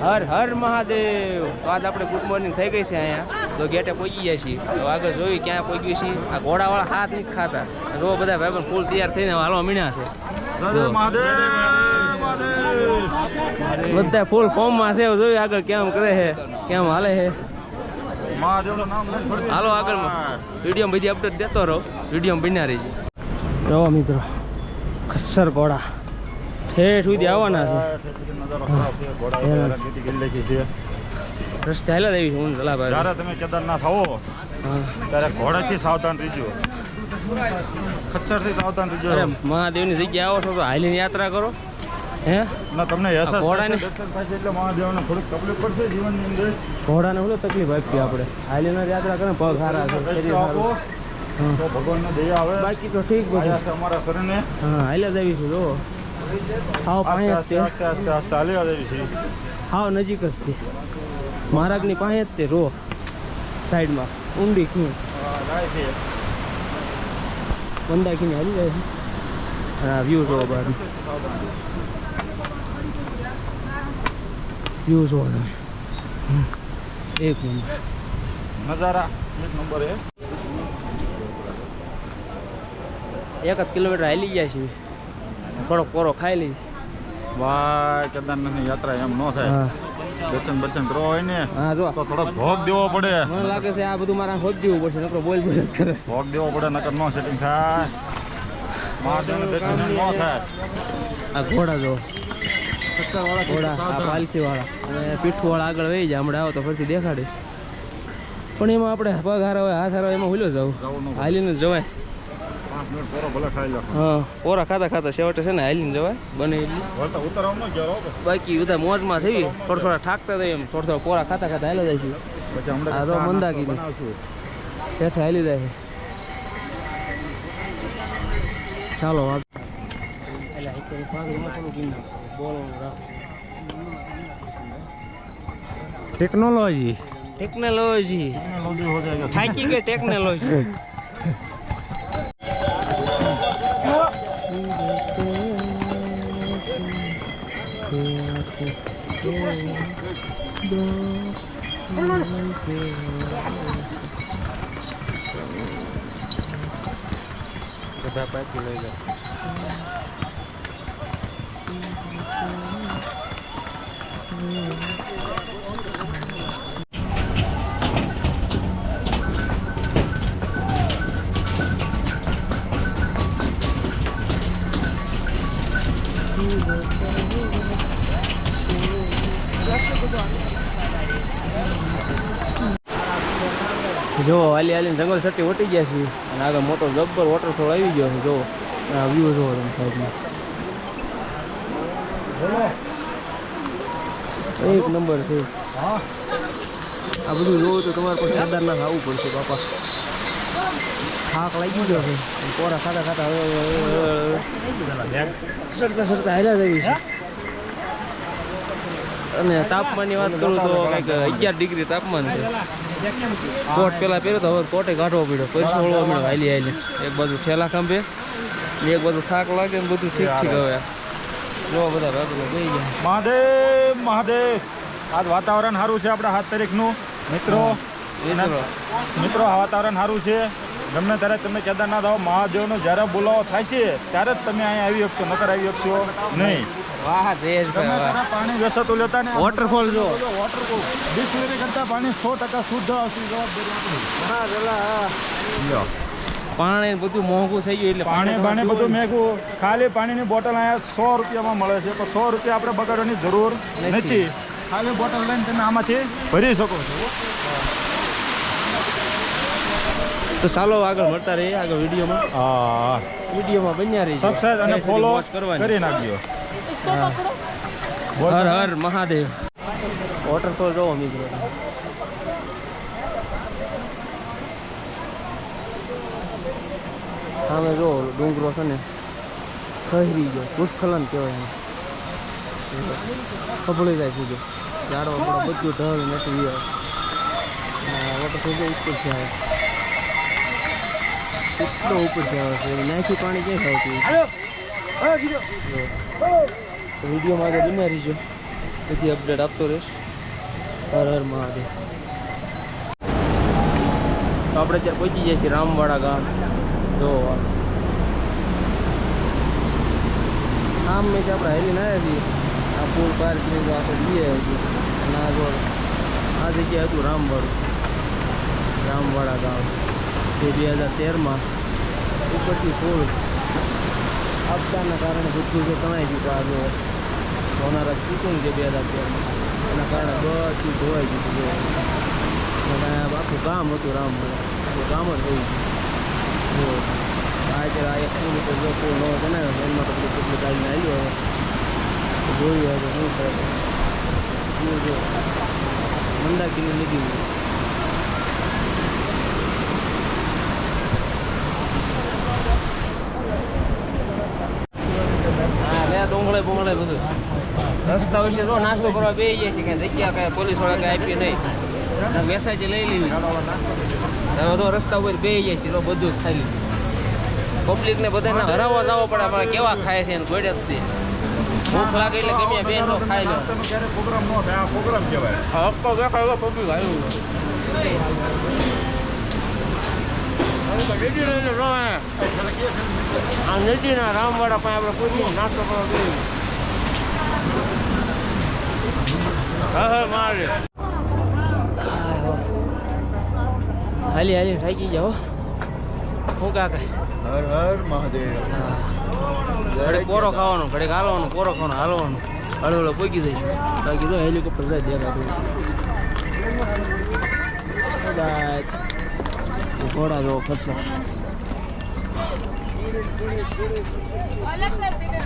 હર હર મહાદેવ. તો આજ આપણે ગુડ મોર્નિંગ થઈ ગઈ છે અહીંયા. તો ગેટે પહોંચી ગયા છીએ. તો આગળ જોઈ ક્યાં પહોંચ્યું છીએ. આ ઘોડાવાળા હાથ નથી ખાતા. રો બધા ભાઈ ફૂલ તૈયાર થઈને હાલો મીણ્યા છે. દાદા મહાદેવ મહાદેવ. બધા ફૂલ ફોર્મમાં છે. જોયું આગળ કેમ કરે છે કેમ હાલે છે. હાલો આગળ વીડિયો બધી અપડેટ દેતો રહો. વીડિયો બન્યા રહીજો. જો મિત્રો ખસર ઘોડા. ઠેઠ સુધી આવવાના છે. રસ્તે હાલ્યા દેવી હું જલાભાઈ જ્યારે તમે કેદારનાથ આવો હા. ત્યારે ઘોડાથી સાવધાન રહીજો. ખચ્ચરથી સાવધાન રહીજો. મહાદેવની જગ્યાએ આવો છો તો હાલીને યાત્રા કરો. હે? ના તમને અહેસાસ ઘોડાને- એટલે મહાદેવને થોડીક તકલીફ પડશે જીવનની અંદર. ઘોડાને શું તકલીફ આપી આપણે? હાલીને યાત્રા કરે પગ સારા છે તો ભગવાનને દયા આવે. બાકી તો ઠીક બધું. અમારા હા હાલ્યા દેવી છે જો હાવ પાસે જ તે હાવ નજીક જ તે મહારાજની પાસે જ તે રો. સાઈડમાં. ઊંડી ખીણ. મંદા ખીણ હાલી જાય છે. હા વ્યૂ જોવો બાર વ્યૂ જોવો એક મિનિટ નજારા. એક નંબર એક જ કિલોમીટર હાલી ગયા છીએ થોડો કોરો ખાઈ લઈ ભાઈ કેદારનાથની યાત્રા એમ ન થાય. હા. દર્શન કરવા હોય ને હા જો. તો થોડોક ભોગ દેવો પડે. મને લાગે છે આ બધું મારા ખોદ દેવું પડશે નકરો બોલ બોલ કરે. ભોગ દેવો પડે નકર નો સેટિંગ થાય. મહાદેવના દર્શન ન થાય. આ ઘોડા જો. ઘોડા આ પાલખી વાળા અને પીઠું વાળા આગળ વહી જાય હમણાં આવો તો ફરીથી દેખાડીશ. પણ એમાં આપણે પગ હારા હોય હાથ હારા એમાં હુલ્યો જાવ હાલીને જવાય. હા ઓરા ખાતા ખાતા છેવટે છે ને હાલીને જવાય બને એટલી બાકી બધા મોજમાં થઈ થોડા થોડા ઠાકતા એમ થોડા થોડા પોરા ખાતા ખાતા હાલ્યા જાય છે. આ તો મંદા કીધું. હેઠે હાલી જાય છે. ચાલો ટેકનોલોજી ટેકનોલોજી ટેકનોલોજી ટેકનોલોજી હો જાયગા. થાકી ગઈ ટેકનોલોજી બધા પાકી લઈ જાય જો, હાલી હાલી જંગલ સટી વટી ગયા છીએ. અને આગળ મોટો જબ્બર વોટરફોલ આવી ગયો છે, જો. આ વ્યૂ જોવો તમે સાઈડમાં. એક નંબર છે. આ બધું જોવું તો તમારે પણ કેદારનાથ આવવું પડશે, બાપા. થાક લાગી ગયો છે. કોરા ખાતા ખાતા હવે સરતા સરતા હાલ્યા જવી છે અને તાપમાનની વાત કરું તો કંઈક અગિયાર ડિગ્રી તાપમાન છે. કોટ પહેલાં પહેર્યો તો હવે કોટે કાઢવો પડ્યો. પૈસા ઓળવો પડ્યો હાલી હાલી. એક બાજુ ઠેલા ખંભે એક બાજુ થાક લાગે ને બધું ઠીક ઠીક હવે. જો બધા ભાગલો ગઈ ગયા. મહાદેવ મહાદેવ. આજ વાતાવરણ સારું છે આપણા સાત તારીખનું મિત્રો મિત્રો વાતાવરણ સારું છે. ગમે ત્યારે તમે કેદારનાથ આવો મહાદેવનો જ્યારે બોલાવો થાય છે ત્યારે જ તમે અહીંયા આવી શકશો નકર આવી શકશો નહીં. વાહ જયેશભાઈ વાહ પાણી વેસતું લેતા ને વોટરફોલ જો. વોટરફોલ ડિસ્ટિલરી કરતા પાણી સો ટકા શુદ્ધ જવાબદારી પાણી બધું મોંઘું થઈ ગયું એટલે પાણી પાણી બધું મેઘું. ખાલી પાણીની બોટલ અહીંયા સો રૂપિયામાં મળે છે તો સો રૂપિયા આપણે બગાડવાની જરૂર. નથી. ખાલી બોટલ લઈને તમે આમાંથી ભરી શકો છો. તો ચાલો આગળ મળતા રહીએ આગળ વિડીયોમાં. હા વિડીયોમાં બન્યા રહી સબસ્ક્રાઇબ અને ફોલો કરી નાખજો. હર હર મહાદેવ. વોટરફોલ જોવો મિત્રો. સામે જો ડુંગરો છે ને ખરી ગયો. ભૂસ્ખલન કહેવાય એને. ખબળી જાય સુધી ઝાડવા બધા ઢળ નથી આવે વોટરફોલ જો ઉપરથી આવે કેટલો ઉપર જવા છે? નાખી પાણી ક્યાં આવતું વિડીયોમાં આગળ બન્યા રહીજો. બધી અપડેટ આપતો રહીશ. હર હર મહાદેવ. તો આપણે અત્યારે પહોંચી જઈએ છીએ રામવાડા ગામ. જો આમ મેં કે આપણે હેરીને આવ્યા છીએ. આ પુલ પાર કરીને આપણે જઈએ છીએ. અને આ જો આ જગ્યાએ હતું રામવાડું. રામવાડા ગામ. જે બે હજાર તેરમાં ઉપરથી પુલ આપતાના કારણે બધું જે તણાઈ ગયું આ જો હોનારા ચૂકું છે બે હજાર તેરમાં. એના કારણે બધું ધોવાઈ ગયું હતું આખું કામ હતું રામ આખું કામ જ થઈ ગયું. આ અત્યારે આ એક કિલોમીટર જો પુલ નવો બનાવ્યો એમાં તો પેલી કેટલી ગાડીને આવ્યો હવે. જોયું હવે શું કરે જો જો, મંદાકીની નદી હા લે ડુંગળે બધું. રસ્તા વિશે તો નાસ્તો કરવા બે જાય છે કે જગ્યા કાંઈ પોલીસવાળા કાંઈ આપી નહીં. વેસાયથી લઈ લેવી હવે તો રસ્તા ઉપર બે જાય છે તો બધું જ ખાઈ લીધું પબ્લિકને બધાને હરાવવા જવો પડે આપણે કેવા ખાય છે એને ગોળે જ ભૂખ લાગે એટલે ગમે બે નો ખાઈ લો. પ્રોગ્રામ ન થાય પ્રોગ્રામ કહેવાય હપ્પો દેખાય પબ્લિક આવ્યું આ નદીના રામવાડા પાસે આપણે પૂછીએ નાસ્તો કરવા ગયું હા હા મારે. હાલી હાલી થાકી જાઓ શું કાકા હર હર મહાદેવ. ઘડીક પોરો ખાવાનો ઘડેક હાલવાનું પોરો ખાવાનો હાલવાનું. હળો હળો પોકી જઈશું. બાકી તો હેલિકોપ્ટર જાય દેખાતું ઘોડા જેવો ખર્ચો.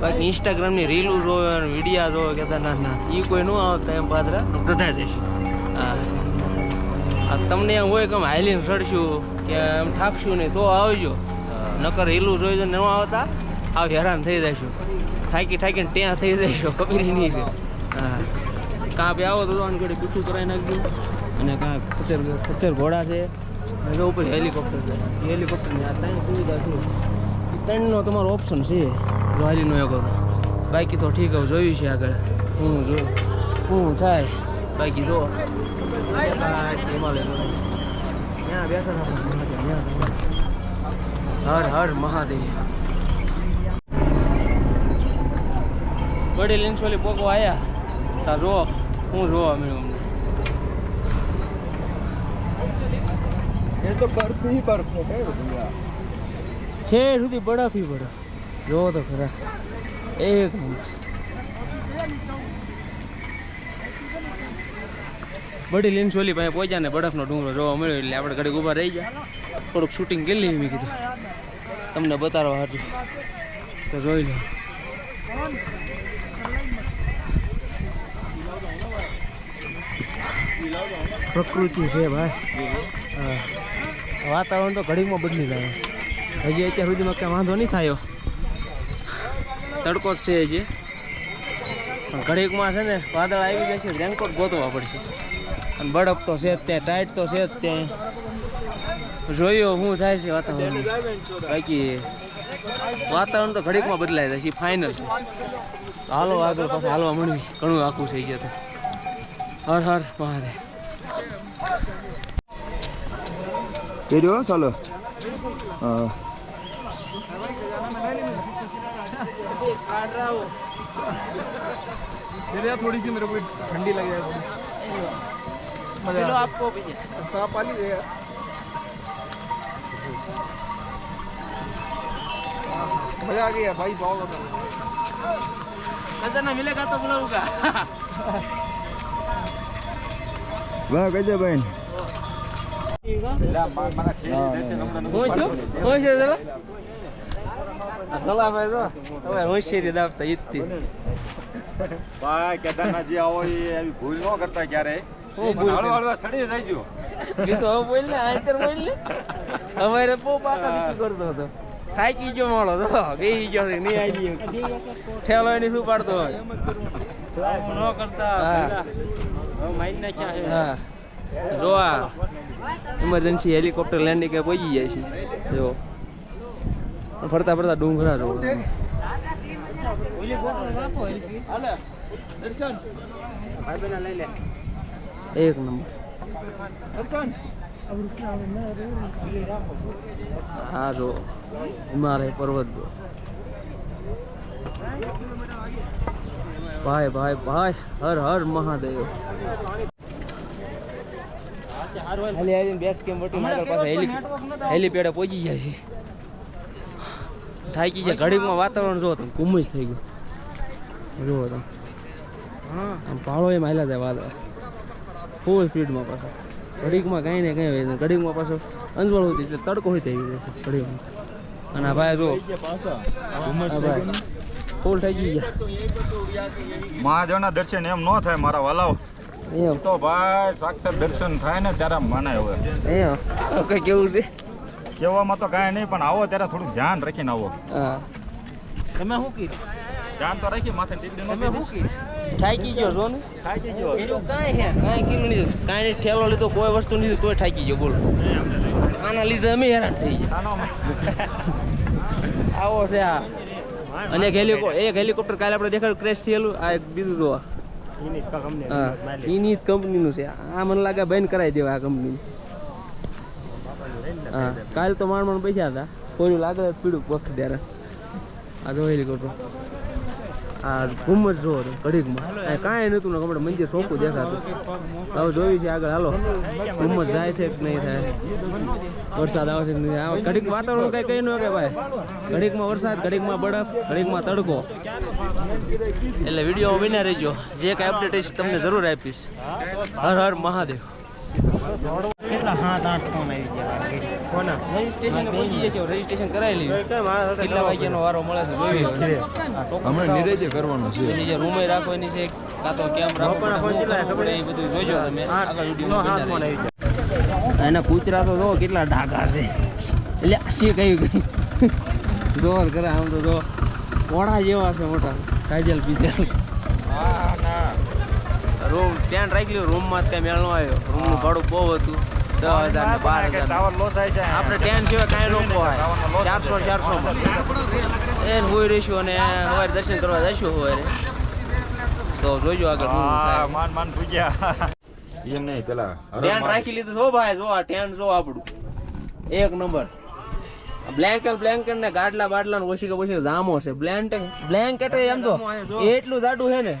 બાકી ઇન્સ્ટાગ્રામની રીલ જોવે વિડીયા જોવે કેદારનાથના એ કોઈ ન આવતા એમ પાત્ર બધા દેશું હા. આ તમને એમ હોય કે અમે હાલીને ચડશું કે એમ થાકશું નહીં તો આવજો. નકર રીલું જોઈ ન આવતા આવ હેરાન થઈ જશું થાકી થાકીને ત્યાં થઈ જઈશું ખબર નહીં છે. હા. કાં બી આવો તો આની જોડે પીછું કરાવી નાખજો. અને કાં ખચર ખચર ઘોડા છે. ઉપર હેલિકોપ્ટર છે. હેલિકોપ્ટરની આ ત્રણ સુવિધા એ ટ્રેનનો તમારો ઓપ્શન છે. રોયલીનો એક વખત બાકી તો ઠીક, હવે જોયું છે આગળ. હું જો, હું થાય. બાકી જો. હર હર મહાદેવ. વડી લીંસોલી પોગો આવ્યા તા જો, હું જોવા મળ્યું અમને એ તો બરફ હી બરફ છે ઠેર સુધી બરફ બરફ. જોવો તો ખરા. એક બડી લીન છોલી પાસે પહોંચ્યા ને બરફનો ડુંગરો જોવા મળ્યો એટલે આપણે ઘડીક ઊભા રહી ગયા. થોડુંક શૂટિંગ કરી લઈએ મેં કીધું. તમને બતાડવા હાટું તો જોઈ લો. પ્રકૃતિ છે ભાઈ. વાતાવરણ તો ઘડીકમાં બદલી જાય. હજી અત્યાર સુધીમાં કંઈ વાંધો નહીં થયો તડકો જ છે હજી. પણ ઘડીકમાં છે ને વાદળ આવી જશે રેનકોટ ગોતવા પડશે. અને બળપ તો છે જ ત્યાં, ટાઈટ તો છે જ ત્યાં. જોયો શું થાય છે વાતાવરણ. બાકી વાતાવરણ તો ઘડીકમાં બદલાય જાય છે ફાઇનલ છે. હાલો આગળ પાછા હાલવા મળવી ઘણું આખું થઈ ગયું હર હર મહાદેવ. तेरे चलो हाँ थोड़ी सी मेरे को ठंडी लग जाए चलो आपको भी साफ पानी दे यार मजा आ गया भाई बहुत खजाना मिलेगा तो बुलाऊंगा વાહ કઈ દે બેન હું છું હું છે ચલો ભાઈ તો હવે હોશિયારી દાબતા ઈદથી ભાઈ કેદારનાથજી આવો એ એવી ભૂલ ન કરતા ક્યારે. હું ભૂલ હળવા કરી? હળવા સડી જઈજો એ તો હવે બોલ ને આંતર બોલ ને. અમારે બહુ પાકા દીકી કરતો હતો. થાકી ગયો માળો તો બેહી ગયો નહીં આવી ગયો. ઠેલો એની શું પાડતો હોય? ન કરતા હા. જો આ ઇમરજન્સી હેલિકોપ્ટર લેન્ડિંગ પહોંચી જાય છે. જો. ફરતા ફરતા ડુંગરા જો એક નંબર. હા, જો. હિમાલય પર્વત જો. ભાઈ ભાઈ ભાઈ, હર હર મહાદેવ. હાલી બેસ કેમ પાસે હેલી હેલીપેડે પહોંચી જાય છે થાકી જાય ઘડીકમાં વાતાવરણ જો તમે. કુમજ થઈ ગયું. જુઓ તમે. આમ પાળો એમ હાલ્યા જાય વાદળ. ફૂલ સ્પીડમાં પાછો. ઘડીકમાં કાંઈ ને કાંઈ હોય. ઘડીકમાં પાછો અંજવાળ હોતી એટલે તડકો હોય તેવી જાય. છે ઘડીકમાં. અને ભાઈ જો ફૂલ થઈ ગયા મહાદેવના દર્શન એમ ન થાય મારા વાલાઓ. એમ. તો ભાઈ સાક્ષાત દર્શન થાય ને ત્યારે મને હવે. એમ. કઈ કેવું છે? કહેવામાં તો કાંઈ નહીં પણ આવો ત્યારે થોડું ધ્યાન રાખીને આવો. હા. તમે શું કીધું? ધ્યાન તો રાખી માથે ટીકડી તમે શું કીધું. થાકી ગયો ને ગયો. કાંઈ હે? કાંઈ કીધું નહીં. કાંઈ નહીં ઠેલો લીધો કોઈ વસ્તુ નહીં તોય થાકી ગયો બોલો. આના લીધે અમે હેરાન થઈ ગયા. આવો છે આ. અને એક હેલિકો એક હેલિકોપ્ટર કાલે આપણે દેખાડ્યું ક્રેશ થયેલું. આ એક બીજું જોવા. એની જ કંપનીનું છે. આ મને લાગે બંધ કરાવી દેવા આ કંપની હા. કાલ તો માણ માણ પૈસા હતા. કોઈ લાગે પીડું વખત ત્યારે. આ જો હેલિકોપ્ટર આ ઘુમ્મસ જોવો તો ઘડીકમાં. કાંઈ નહોતું, ને કપડે મંદિર સોંપું દેખાતું. હવે જોયું છે આગળ, હાલો. ઘુમ્મસ જાય છે કે નહીં થાય? વરસાદ આવે છે કે નહીં આવે? ઘડીક વાતાવરણ કઈ કઈ ન કે ભાઈ. ઘડીકમાં વરસાદ, ઘડીકમાં બરફ, ઘડીકમાં તડકો. એટલે વીડિયો બન્યા રહેજો. જે કાંઈ અપડેટ હશે તમને જરૂર આપીશ. હર હર મહાદેવ. કેટલા સાત આઠ ફોન આવી ગયા કોના? રજીસ્ટ્રેશન પહોંચી જશે રજીસ્ટ્રેશન કરાવી લઈએ. કેટલા વાગ્યાનો વારો મળે છે જોઈએ હમણાં નિરેજે કરવાનું છે. જે રૂમે રાખવાની છે કાં તો કેમ રાખવું પણ એ બધું જોજો તમે. આગળ વીડિયો ફોન આવી ગયા. એના કૂતરા તો જો કેટલા ઢાકા છે. એટલે છે કઈ કઈ જોર કરે આમ તો જો. કોણા જેવા છે મોટા. કાજલ પીજલ રૂમ ત્યાં રાખી લ્યો રૂમમાં જ કાંઈ મેળ ન આવ્યો. રૂમનું ભાડું બહુ હતું. દસ હજાર ને બાર હજાર ટાવર લોસ થાય છે આપણે ટેન સિવાય કાંઈ રોકવો હોય. ચારસો ચારસો એ હોય રહીશું અને સવારે દર્શન કરવા જઈશું સવારે તો જોઈજો આગળ માન માન પૂજ્યા. એમ નહીં પેલા ટેન્ટ રાખી લીધું છો ભાઈ જો આ ટેન્ટ જો આપણું. એક નંબર. બ્લેન્કેટ બ્લેન્કેટ ને ગાડલા બાટલા ને ઓછી કે ઓછી જામો છે. બ્લેન્કેટ બ્લેન્કેટ એમ તો એટલું જાડું છે ને.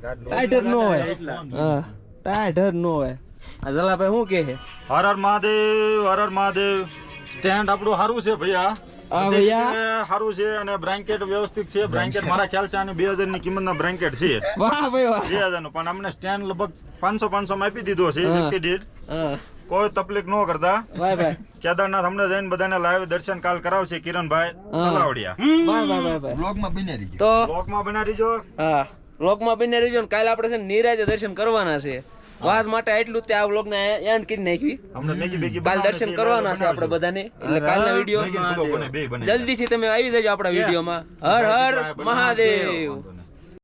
ટાઈટ નો ન હોય. હા ટાઈટ જ ન હોય. જલાભાઈ શું કે છે? હર હર મહાદેવ હર હર મહાદેવ. સ્ટેન્ડ આપણું સારું છે ભૈયા. સારું છે અને બ્લેન્કેટ વ્યવસ્થિત છે. બ્લેન્કેટ મારા ખ્યાલ છે આની બે હજારની કિંમત ના બ્લેન્કેટ છે. વાહ ભાઈ વાહ. બે હજારનું પણ અમને સ્ટેન્ડ લગભગ પાંચસો પાંચસો માં આપી દીધો છે. વ્યક્તિ દીઠ હા. કોઈ તકલીફ ન કરતા. ભાઈ ભાઈ. કેદારનાથ હમણાં જઈને બધાને લાઈવ દર્શન કાલ કરાવશે કિરણભાઈ. તલાવડિયા. ભાઈ ભાઈ ભાઈ ભાઈ બ્લોગમાં બની રહીજો. તો બ્લોકમાં બનાવી જો હા વ્લોગમાં બને રહેજો ને કાલે આપણે છે નિરાજે દર્શન કરવાના છે. વાસ માટે એટલું તે આ વ્લોગને એન્ડ કરી નાખવી કાલ દર્શન કરવાના છે. આપણે બધાને. એટલે કાલના વીડિયો જલ્દી થી જલ્દીથી તમે આવી જજો આપણા વિડીયોમાં. હર હર મહાદેવ.